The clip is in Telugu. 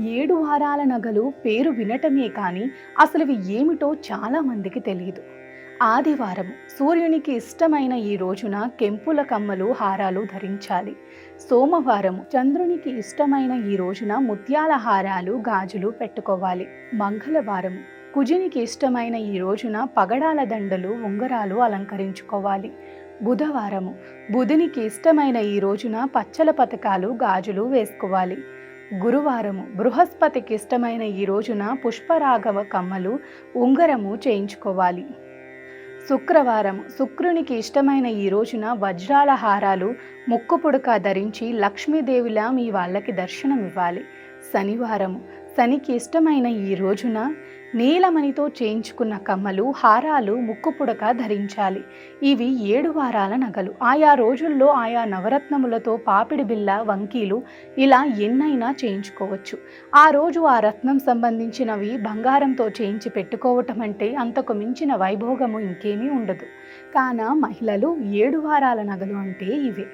ఏడు వారాల నగలు పేరు వినటమే కానీ అసలు ఇవి ఏమిటో చాలా మందికి తెలియదు ఆదివారం సూర్యునికి ఇష్టమైన ఈ రోజున కెంపుల కమ్మలు హారాలు ధరించాలి. సోమవారం చంద్రునికి ఇష్టమైన ఈ రోజున ముత్యాల హారాలు గాజులు పెట్టుకోవాలి. మంగళవారం కుజునికి ఇష్టమైన ఈ రోజున పగడాల దండలు ఉంగరాలు అలంకరించుకోవాలి. బుధవారము బుధునికి ఇష్టమైన ఈ రోజున పచ్చల పథకాలు గాజులు వేసుకోవాలి. గురువారము బృహస్పతికి ఇష్టమైన ఈ రోజున పుష్పరాఘవ కమ్మలు ఉంగరము చేయించుకోవాలి. శుక్రవారం శుక్రునికి ఇష్టమైన ఈ రోజున వజ్రాల హారాలు ముక్కు పుడక ధరించి లక్ష్మీదేవిలా మీ వాళ్ళకి దర్శనం ఇవ్వాలి శనికి ఇష్టమైన ఈ రోజున నీలమణితో చేయించుకున్న కమ్మలు హారాలు ముక్కుపుడక ధరించాలి. ఇవి ఏడు వారాల నగలు. ఆయా రోజుల్లో ఆయా నవరత్నములతో పాపిడి బిల్ల వంకీలు ఇలా ఎన్నైనా చేయించుకోవచ్చు. ఆ రోజు ఆ రత్నం సంబంధించినవి బంగారంతో చేయించి పెట్టుకోవటం అంటే అంతకు మించిన వైభోగము ఇంకేమీ ఉండదు. కాన మహిళలు ఏడు వారాల నగలు అంటే ఇవే.